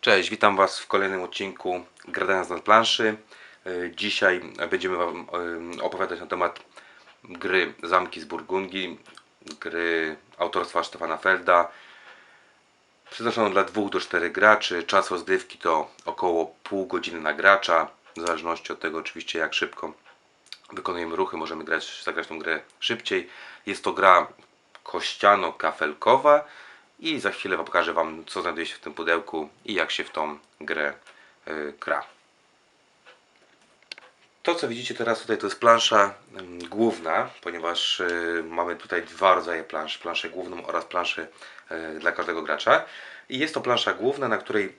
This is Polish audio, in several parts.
Cześć, witam Was w kolejnym odcinku Gradając na planszy. E, Dzisiaj będziemy Wam e, opowiadać na temat gry Zamki z Burgundii, gry autorstwa Stefana Felda. Przeznaczono dla 2 do 4 graczy. Czas rozgrywki to około pół godziny na gracza. W zależności od tego oczywiście jak szybko wykonujemy ruchy, możemy grać, zagrać tą grę szybciej. Jest to gra kościano-kafelkowa i za chwilę pokażę Wam co znajduje się w tym pudełku i jak się w tą grę y, gra. To co widzicie teraz tutaj to jest plansza ym, główna, ponieważ y, mamy tutaj dwa rodzaje plansz, planszę główną oraz planszę y, dla każdego gracza. I jest to plansza główna, na której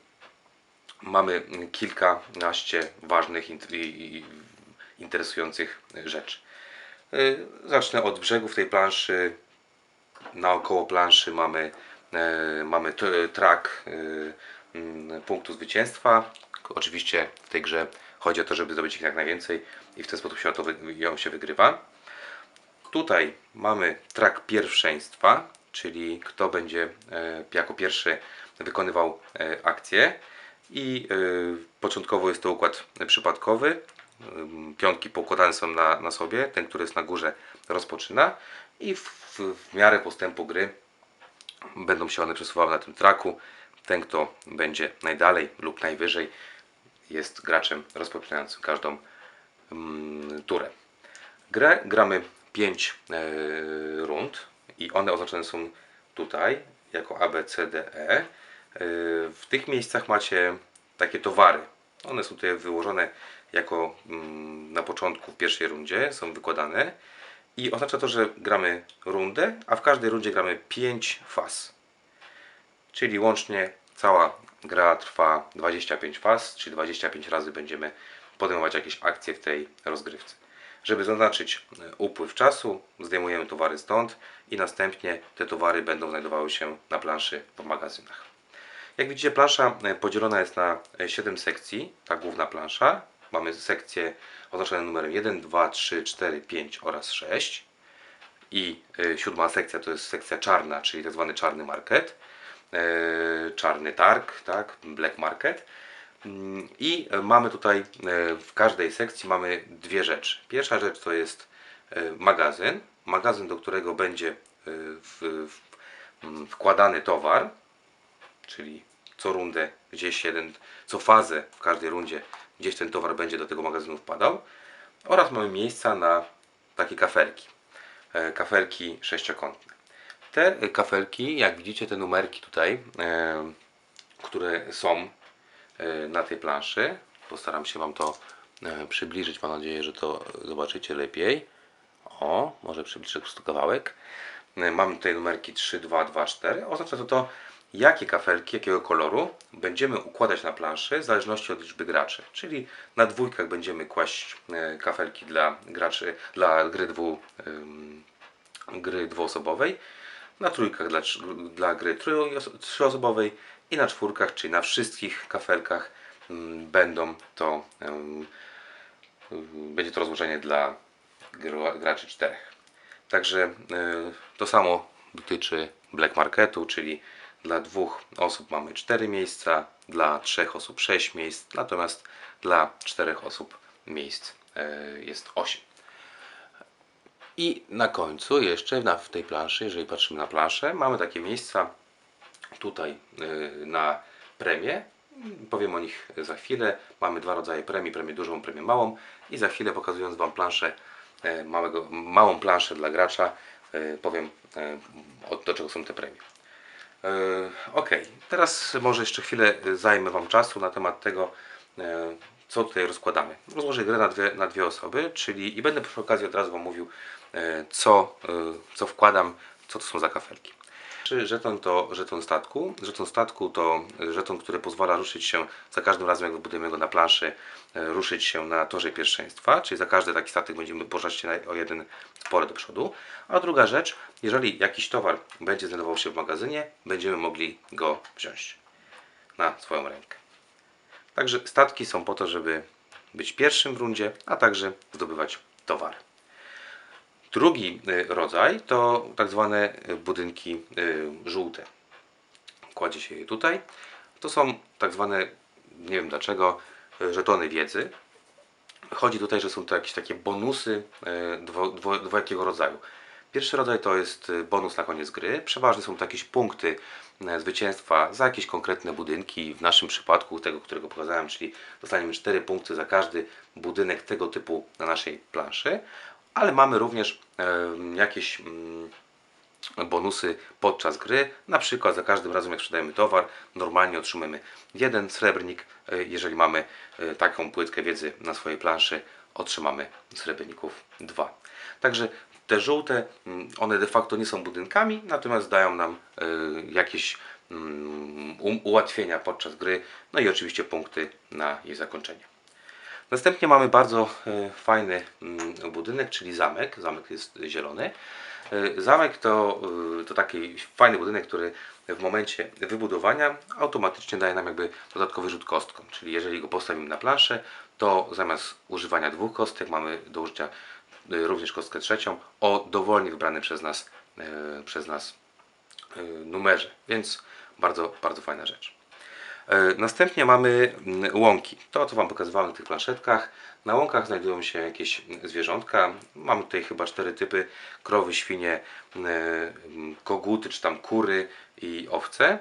mamy kilkanaście ważnych i- interesujących rzeczy. Zacznę od brzegów tej planszy. Naokoło planszy mamy, mamy t- track e, mm, punktu zwycięstwa. Oczywiście w tej grze chodzi o to, żeby zdobyć ich jak najwięcej i w ten sposób się, to ją się wygrywa. Tutaj mamy track pierwszeństwa, czyli kto będzie e, jako pierwszy wykonywał e, akcję. I e, początkowo jest to układ przypadkowy. Piątki poukładane są na, na sobie. Ten, który jest na górze, rozpoczyna. I w, w miarę postępu gry będą się one przesuwały na tym traku. Ten, kto będzie najdalej lub najwyżej, jest graczem rozpoczynającym każdą mm, turę. Grę gramy 5 e, rund i one oznaczone są tutaj jako A, B, C, D, E. E, W tych miejscach macie takie towary. One są tutaj wyłożone jako mm, na początku w pierwszej rundzie, są wykładane i oznacza to, że gramy rundę, a w każdej rundzie gramy 5 faz. Czyli łącznie cała gra trwa 25 faz, czyli 25 razy będziemy podejmować jakieś akcje w tej rozgrywce. Żeby zaznaczyć e, upływ czasu, zdejmujemy towary stąd i następnie te towary będą znajdowały się na planszy w magazynach. Jak widzicie, plansza e, podzielona jest na 7 sekcji, ta główna plansza. Mamy sekcje oznaczone numerem 1, 2, 3, 4, 5 oraz 6 i y, siódma sekcja to jest sekcja czarna, czyli tak zwany czarny market, y, czarny targ, tak, black market. Mm, I mamy tutaj y, w każdej sekcji mamy dwie rzeczy. Pierwsza rzecz to jest magazyn, magazyn do którego będzie mm, wkładany towar, czyli co rundę gdzieś jeden, co fazę w każdej rundzie gdzieś ten towar będzie do tego magazynu wpadał oraz mamy miejsca na takie kafelki e, kafelki sześciokątne. Te e, kafelki, jak widzicie, te numerki tutaj, e, które są na tej planszy, postaram się Wam to przybliżyć. Mam nadzieję, że to zobaczycie lepiej. O, może przybliżę kawałek. Mamy tutaj numerki 3, 2, 2, 4. Oznacza to to, jakie kafelki, jakiego koloru będziemy układać na planszy w zależności od liczby graczy. Czyli na dwójkach będziemy kłaść e, kafelki dla graczy, dla gry, dwu, gry dwuosobowej, na trójkach dla, dla gry trzyosobowej i na czwórkach, czyli na wszystkich kafelkach ym, będą to będzie to rozłożenie dla gra- graczy czterech. Także y, to samo dotyczy Black Marketu, czyli dla dwóch osób mamy 4 miejsca, dla trzech osób 6 miejsc, natomiast dla czterech osób miejsc y, jest 8. I na końcu jeszcze na, w tej planszy, jeżeli patrzymy na planszę, mamy takie miejsca tutaj y, na premię. Powiem o nich za chwilę. Mamy dwa rodzaje premii, premię dużą, premię małą i za chwilę pokazując Wam planszę, e, małego, małą planszę dla gracza, e, powiem e, do czego są te premie. E, Ok, teraz może jeszcze chwilę zajmę Wam czasu na temat tego, e, co tutaj rozkładamy. Rozłożę grę na dwie, na dwie osoby, czyli i będę przy okazji od razu Wam mówił, e, co, e, co wkładam, co to są za kafelki. Czy żeton to żeton statku? Żeton statku to żeton, który pozwala ruszyć się za każdym razem, jak wybudujemy go na planszy, e, ruszyć się na torze pierwszeństwa, czyli za każdy taki statek będziemy poruszać się o jeden pole do przodu. A druga rzecz, jeżeli jakiś towar będzie znajdował się w magazynie, będziemy mogli go wziąć na swoją rękę. Także statki są po to, żeby być pierwszym w rundzie, a także zdobywać towary. Drugi y, rodzaj to tak zwane y, budynki y, żółte. Kładzie się je tutaj. To są tak zwane, nie wiem dlaczego, żetony wiedzy. Chodzi tutaj, że są to jakieś takie bonusy dwo, dwo, dwojakiego rodzaju. Pierwszy rodzaj to jest bonus na koniec gry. Przeważnie są to jakieś punkty zwycięstwa za jakieś konkretne budynki. W naszym przypadku, tego, którego pokazałem, czyli dostaniemy 4 punkty za każdy budynek tego typu na naszej planszy. Ale mamy również jakieś mm, bonusy podczas gry. Na przykład za każdym razem jak sprzedajemy towar, normalnie otrzymujemy jeden srebrnik. E, Jeżeli mamy e, taką płytkę wiedzy na swojej planszy, otrzymamy srebrników dwa. Także te żółte, mm, one de facto nie są budynkami, natomiast dają nam e, jakieś mm, um- ułatwienia podczas gry, no i oczywiście punkty na jej zakończenie. Następnie mamy bardzo e, fajny mm, budynek, czyli zamek. Zamek jest zielony. E, Zamek to, e, to taki fajny budynek, który w momencie wybudowania automatycznie daje nam jakby dodatkowy rzut kostką. Czyli jeżeli go postawimy na planszę, to zamiast używania dwóch kostek mamy do użycia również kostkę trzecią o dowolnie wybranym przez nas, przez nas numerze. Więc bardzo, bardzo fajna rzecz. E, Następnie mamy mm, łąki. To, co Wam pokazywałem na tych planszetkach. Na łąkach znajdują się jakieś zwierzątka. Mamy tutaj chyba cztery typy: krowy, świnie, m, m, koguty, czy tam kury i owce.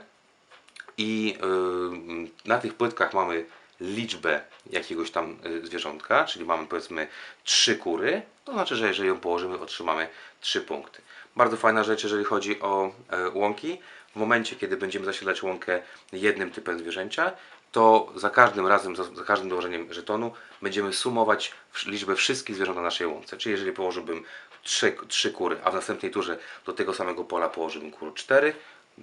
I y, na tych płytkach mamy liczbę jakiegoś tam y, zwierzątka, czyli mamy powiedzmy trzy kury, to znaczy, że jeżeli ją położymy, otrzymamy trzy punkty. Bardzo fajna rzecz, jeżeli chodzi o e, łąki. Momencie, kiedy będziemy zasiedlać łąkę jednym typem zwierzęcia, to za każdym razem, za, każdym dołożeniem żetonu będziemy sumować liczbę wszystkich zwierząt na naszej łące. Czyli jeżeli położyłbym trzy, trzy kury, a w następnej turze do tego samego pola położyłbym kur cztery,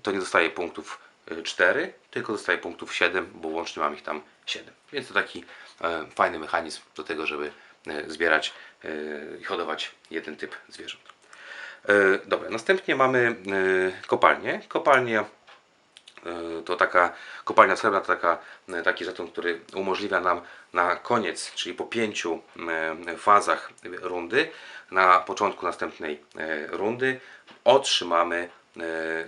to nie dostaję punktów y, 4, tylko dostaję punktów 7, bo łącznie mam ich tam 7. Więc to taki e, fajny mechanizm do tego, żeby e, zbierać e, i hodować jeden typ zwierząt. E, dobra, następnie mamy e, kopalnię. Kopalnia e, to taka kopalnia srebra to taka, e, taki żeton, który umożliwia nam na koniec, czyli po pięciu e, fazach rundy, na początku następnej e, rundy otrzymamy e,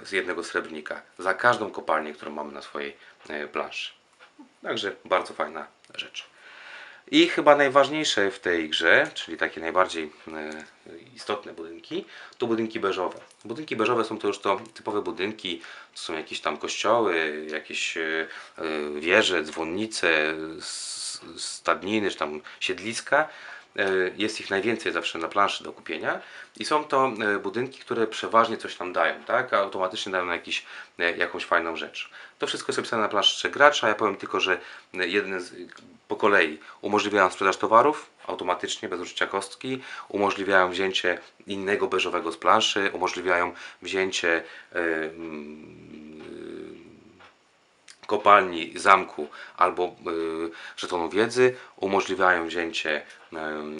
z jednego srebrnika za każdą kopalnię, którą mamy na swojej e, planszy. Także bardzo fajna rzecz. I chyba najważniejsze w tej grze, czyli takie najbardziej e, istotne budynki, to budynki beżowe. Budynki beżowe są to już to typowe budynki, to są jakieś tam kościoły, jakieś e, e, wieże, dzwonnice, stadniny, czy tam siedliska. E, Jest ich najwięcej zawsze na planszy do kupienia i są to e, budynki, które przeważnie coś nam dają, tak? A automatycznie dają jakiś, e, jakąś fajną rzecz. To wszystko jest opisane na planszy gracza. Ja powiem tylko, że jeden z, po kolei umożliwiają sprzedaż towarów automatycznie, bez użycia kostki, umożliwiają wzięcie innego beżowego z planszy, umożliwiają wzięcie mm, kopalni, zamku albo y, żetonu wiedzy, umożliwiają wzięcie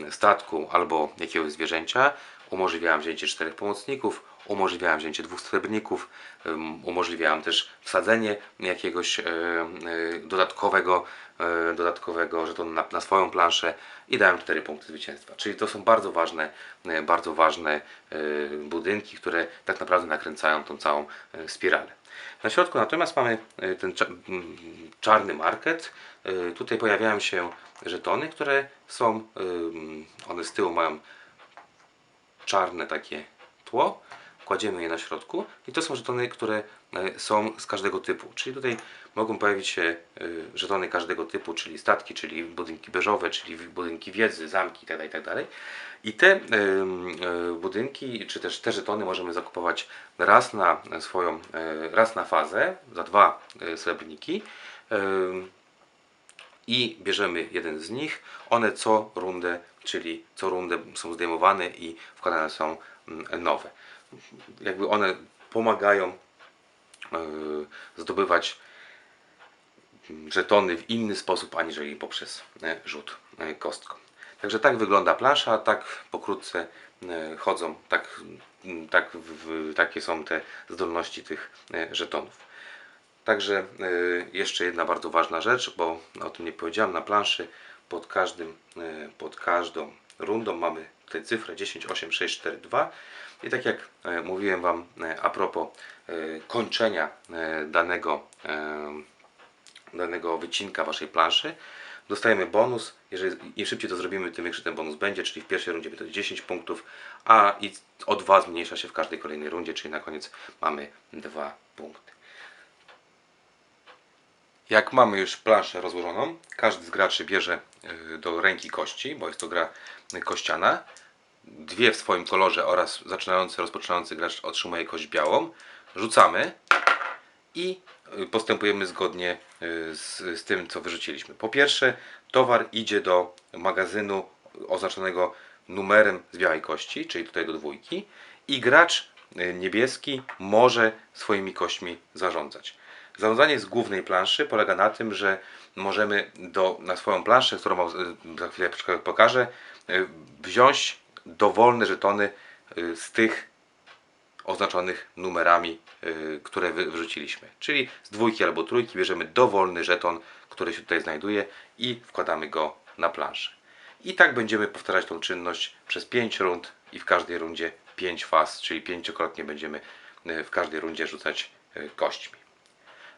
statku albo jakiegoś zwierzęcia, umożliwiają wzięcie czterech pomocników, umożliwiają wzięcie dwóch srebrników, ym, umożliwiają też wsadzenie jakiegoś y, dodatkowego, y, dodatkowego żetonu na, na swoją planszę i dają cztery punkty zwycięstwa. Czyli to są bardzo ważne, y, bardzo ważne budynki, które tak naprawdę nakręcają tą całą spiralę. Na środku natomiast mamy ten cza- czarny market. Tutaj pojawiają się żetony, które są, one z tyłu mają czarne takie tło. Kładziemy je na środku i to są żetony, które y, są z każdego typu. Czyli tutaj mogą pojawić się y, żetony każdego typu, czyli statki, czyli budynki beżowe, czyli budynki wiedzy, zamki itd. itd. I te y, budynki, czy też te żetony możemy zakupować raz na swoją, raz na fazę, za dwa srebrniki. I bierzemy jeden z nich. One co rundę, czyli co rundę są zdejmowane i wkładane są mm, nowe. Jakby one pomagają yy, zdobywać mm, żetony w inny sposób, aniżeli poprzez e, rzut e, kostką. Także tak wygląda plansza, tak pokrótce e, chodzą, tak, mm, tak w, takie są te zdolności tych e, żetonów. Także jeszcze jedna bardzo ważna rzecz, bo o tym nie powiedziałem na planszy. Pod, każdym, pod każdą rundą mamy tutaj cyfrę 10, 8, 6, 4, 2. I tak jak y, mówiłem Wam y, a propos y, kończenia danego, danego wycinka waszej planszy, dostajemy bonus. Jeżeli im szybciej to zrobimy, tym większy ten bonus będzie, czyli w pierwszej rundzie to 10 punktów, a i o 2 zmniejsza się w każdej kolejnej rundzie, czyli na koniec mamy 2 punkty. Jak mamy już planszę rozłożoną, każdy z graczy bierze y, do ręki kości, bo jest to gra kościana. Dwie w swoim kolorze oraz zaczynający, rozpoczynający gracz otrzymuje kość białą. Rzucamy i y, postępujemy zgodnie y, z, z tym, co wyrzuciliśmy. Po pierwsze, towar idzie do magazynu oznaczonego numerem z białej kości, czyli tutaj do dwójki, i gracz niebieski może swoimi kośćmi zarządzać. Zarządzanie z głównej planszy polega na tym, że możemy do, na swoją planszę, którą y, za chwilę pokażę, y, wziąć dowolne żetony y, z tych oznaczonych numerami, które wy- wyrzuciliśmy. Czyli z dwójki albo trójki bierzemy dowolny żeton, który się tutaj znajduje i wkładamy go na planszę. I tak będziemy powtarzać tą czynność przez 5 rund i w każdej rundzie 5 faz, czyli pięciokrotnie będziemy w każdej rundzie rzucać kośćmi.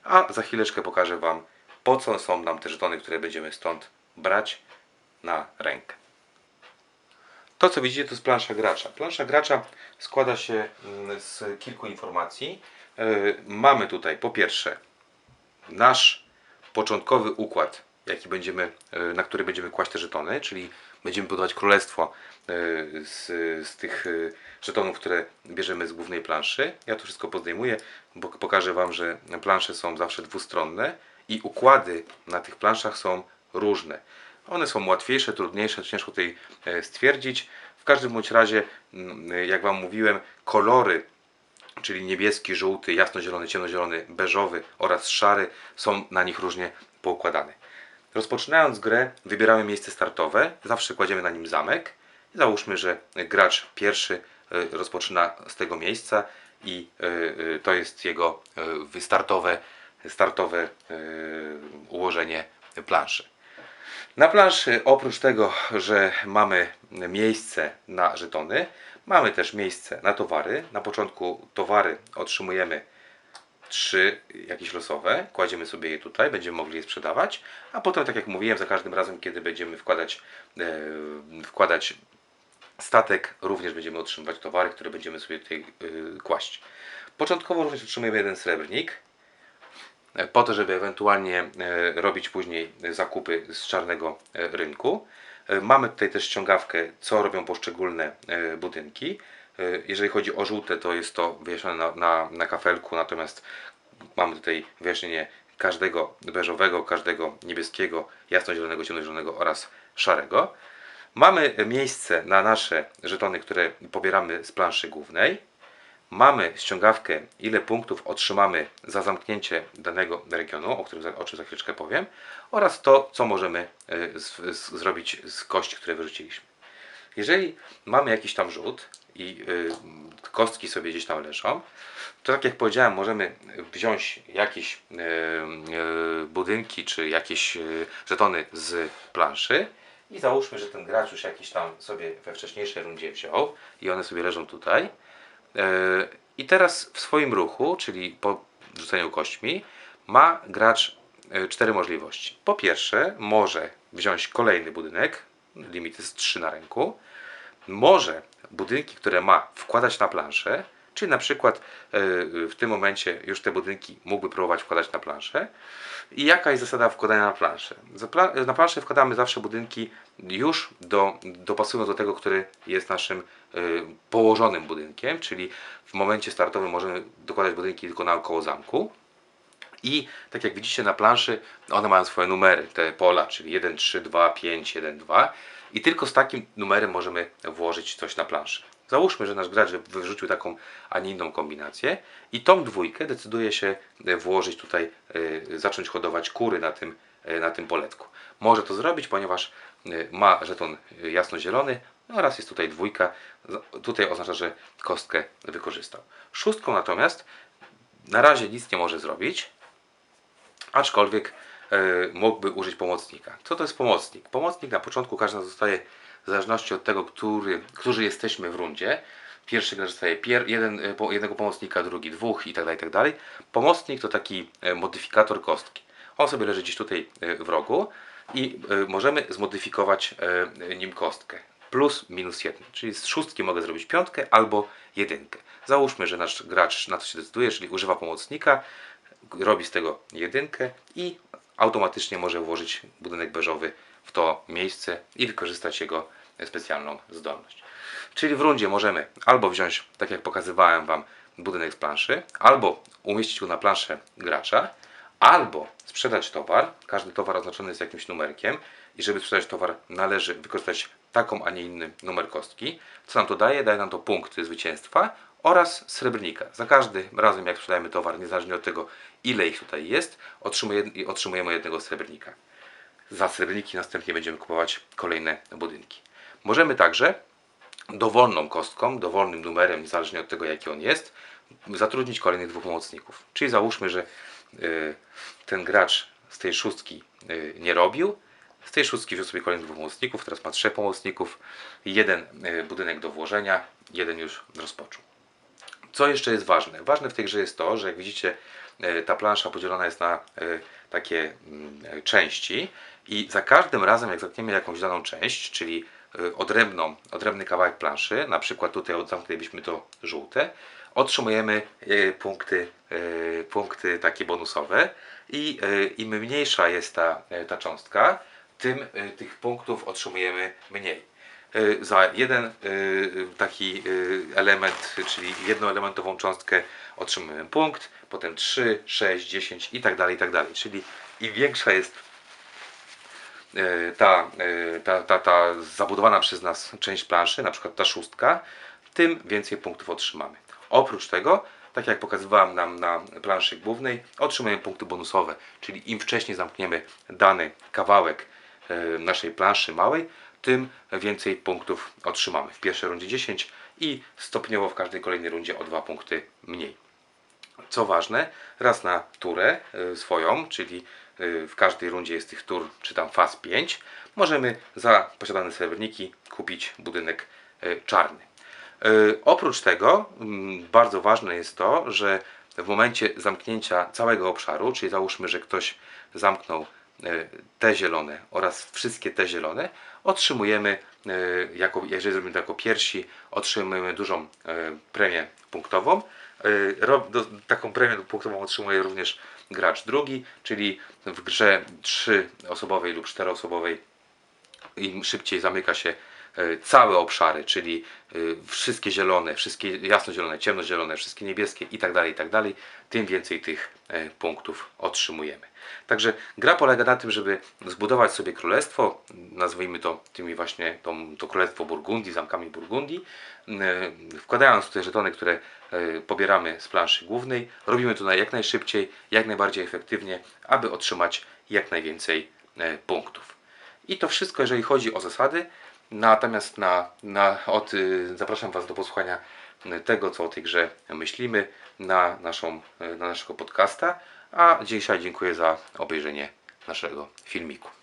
A za chwileczkę pokażę Wam, po co są nam te żetony, które będziemy stąd brać na rękę. To, co widzicie, to jest plansza gracza. Plansza gracza składa się mm, z kilku informacji. Yy, Mamy tutaj po pierwsze nasz początkowy układ, jaki będziemy, yy, na który będziemy kłaść te żetony, czyli będziemy budować królestwo yy, z, z tych yy, żetonów, które bierzemy z głównej planszy. Ja to wszystko pozdejmuję, bo pokażę Wam, że plansze są zawsze dwustronne i układy na tych planszach są różne. One są łatwiejsze, trudniejsze, ciężko tutaj e, stwierdzić. W każdym bądź razie, mm, jak Wam mówiłem, kolory, czyli niebieski, żółty, jasnozielony, ciemnozielony, beżowy oraz szary są na nich różnie poukładane. Rozpoczynając grę, wybieramy miejsce startowe, zawsze kładziemy na nim zamek. Załóżmy, że gracz pierwszy e, rozpoczyna z tego miejsca i e, e, to jest jego wystartowe startowe ułożenie planszy. Na planszy oprócz tego, że mamy miejsce na żetony, mamy też miejsce na towary. Na początku towary otrzymujemy trzy jakieś losowe, kładziemy sobie je tutaj, będziemy mogli je sprzedawać, a potem, tak jak mówiłem, za każdym razem, kiedy będziemy wkładać, e, wkładać statek, również będziemy otrzymywać towary, które będziemy sobie tutaj e, kłaść. Początkowo również otrzymujemy jeden srebrnik, e, po to, żeby ewentualnie robić później zakupy z czarnego rynku. Mamy tutaj też ściągawkę, co robią poszczególne budynki. E, Jeżeli chodzi o żółte, to jest to wyjaśnione na, na, na kafelku, natomiast mamy tutaj wyjaśnienie każdego beżowego, każdego niebieskiego, jasnozielonego, ciemnozielonego oraz szarego. Mamy miejsce na nasze żetony, które pobieramy z planszy głównej. Mamy ściągawkę, ile punktów otrzymamy za zamknięcie danego regionu, o, którym o czym za chwileczkę powiem, oraz to, co możemy e, z, z, zrobić z kości, które wyrzuciliśmy. Jeżeli mamy jakiś tam rzut i y, kostki sobie gdzieś tam leżą, to tak jak powiedziałem, możemy wziąć jakieś y, y, budynki czy jakieś żetony z planszy i załóżmy, że ten gracz już jakiś tam sobie we wcześniejszej rundzie wziął i one sobie leżą tutaj. I teraz w swoim ruchu, czyli po rzuceniu kośćmi, ma gracz cztery możliwości. Po pierwsze, może wziąć kolejny budynek, limit jest 3 na ręku. Może budynki, które ma, wkładać na planszę, czyli na przykład e, w tym momencie już te budynki mógłby próbować wkładać na planszę. I jaka jest zasada wkładania na planszę? Na planszę wkładamy zawsze budynki już do, dopasując do tego, który jest naszym y, położonym budynkiem, czyli w momencie startowym możemy dokładać budynki tylko naokoło zamku. I tak jak widzicie na planszy, one mają swoje numery, te pola, czyli 1, 3, 2, 5, 1, 2. I tylko z takim numerem możemy włożyć coś na planszę. Załóżmy, że nasz gracz wy- wyrzucił taką, a nie inną kombinację i tą dwójkę decyduje się e, włożyć tutaj, e, zacząć hodować kury na tym, e, na tym poletku. Może to zrobić, ponieważ ma żeton jasnozielony oraz jest tutaj dwójka. Tutaj oznacza, że kostkę wykorzystał. Szóstką natomiast na razie nic nie może zrobić, aczkolwiek e, mógłby użyć pomocnika. Co to jest pomocnik? Pomocnik na początku każdy z nas dostaje w zależności od tego, który, którzy jesteśmy w rundzie. Pierwszy gracz dostaje pier, jeden, e, jednego pomocnika, drugi dwóch i tak dalej, tak dalej. Pomocnik to taki e, modyfikator kostki. On sobie leży gdzieś tutaj w rogu i możemy zmodyfikować nim kostkę. Plus, minus jeden. Czyli z szóstki mogę zrobić piątkę albo jedynkę. Załóżmy, że nasz gracz na to się decyduje, czyli używa pomocnika, robi z tego jedynkę i automatycznie może włożyć budynek beżowy w to miejsce i wykorzystać jego specjalną zdolność. Czyli w rundzie możemy albo wziąć, tak jak pokazywałem Wam, budynek z planszy, albo umieścić go na planszę gracza, albo sprzedać towar. Każdy towar oznaczony jest jakimś numerkiem i żeby sprzedać towar należy wykorzystać taką, a nie inny numer kostki. Co nam to daje? Daje nam to punkty zwycięstwa oraz srebrnika. Za każdym razem jak sprzedajemy towar, niezależnie od tego ile ich tutaj jest, otrzymuje- otrzymujemy jednego srebrnika. Za srebrniki następnie będziemy kupować kolejne budynki. Możemy także dowolną kostką, dowolnym numerem, niezależnie od tego jaki on jest, zatrudnić kolejnych dwóch pomocników. Czyli załóżmy, że y, ten gracz z tej szóstki y, nie robił, z tej szóstki wziął sobie kolejnych dwóch pomocników, teraz ma trzech pomocników, jeden y, budynek do włożenia, jeden już rozpoczął. Co jeszcze jest ważne? Ważne w tej grze jest to, że jak widzicie, e, ta plansza podzielona jest na e, takie mm, e, części i za każdym razem, jak zamkniemy jakąś daną część, czyli odrębną, odrębny kawałek planszy, na przykład tutaj zamknęlibyśmy to żółte, otrzymujemy punkty, punkty takie bonusowe i im mniejsza jest ta, ta cząstka, tym tych punktów otrzymujemy mniej. Y, za jeden y, taki y, element, czyli jednoelementową cząstkę otrzymujemy punkt, potem 3, 6, 10 i tak dalej, i tak dalej. Czyli im większa jest ta, ta, ta, ta zabudowana przez nas część planszy, na przykład ta szóstka, tym więcej punktów otrzymamy. Oprócz tego, tak jak pokazywałem nam na planszy głównej, otrzymujemy punkty bonusowe, czyli im wcześniej zamkniemy dany kawałek naszej planszy małej, tym więcej punktów otrzymamy. W pierwszej rundzie 10 i stopniowo w każdej kolejnej rundzie o 2 punkty mniej. Co ważne, raz na turę y, swoją, czyli y, w każdej rundzie jest tych tur, czy tam faz 5, możemy za posiadane srebrniki kupić budynek y, czarny. Oprócz tego mm, bardzo ważne jest to, że w momencie zamknięcia całego obszaru, czyli załóżmy, że ktoś zamknął te zielone oraz wszystkie te zielone, otrzymujemy, y, jako, jeżeli zrobimy to jako pierwsi, otrzymujemy dużą y, premię punktową. Taką premię punktową otrzymuje również gracz drugi, czyli w grze trzyosobowej lub czteroosobowej im szybciej zamyka się e, całe obszary, czyli e, wszystkie zielone, wszystkie jasnozielone, ciemnozielone, wszystkie niebieskie i tak dalej, i tak tym więcej tych e, punktów otrzymujemy. Także gra polega na tym, żeby zbudować sobie królestwo, nazwijmy to tymi właśnie tą, to królestwo Burgundii, zamkami Burgundii, e, wkładając tutaj żetony, które e, pobieramy z planszy głównej, robimy to jak najszybciej, jak najbardziej efektywnie, aby otrzymać jak najwięcej e, punktów. I to wszystko, jeżeli chodzi o zasady. Natomiast na, na, od, y, zapraszam Was do posłuchania y, tego, co o tej grze myślimy na, naszą, y, na naszego podcasta. A dzisiaj dziękuję za obejrzenie naszego filmiku.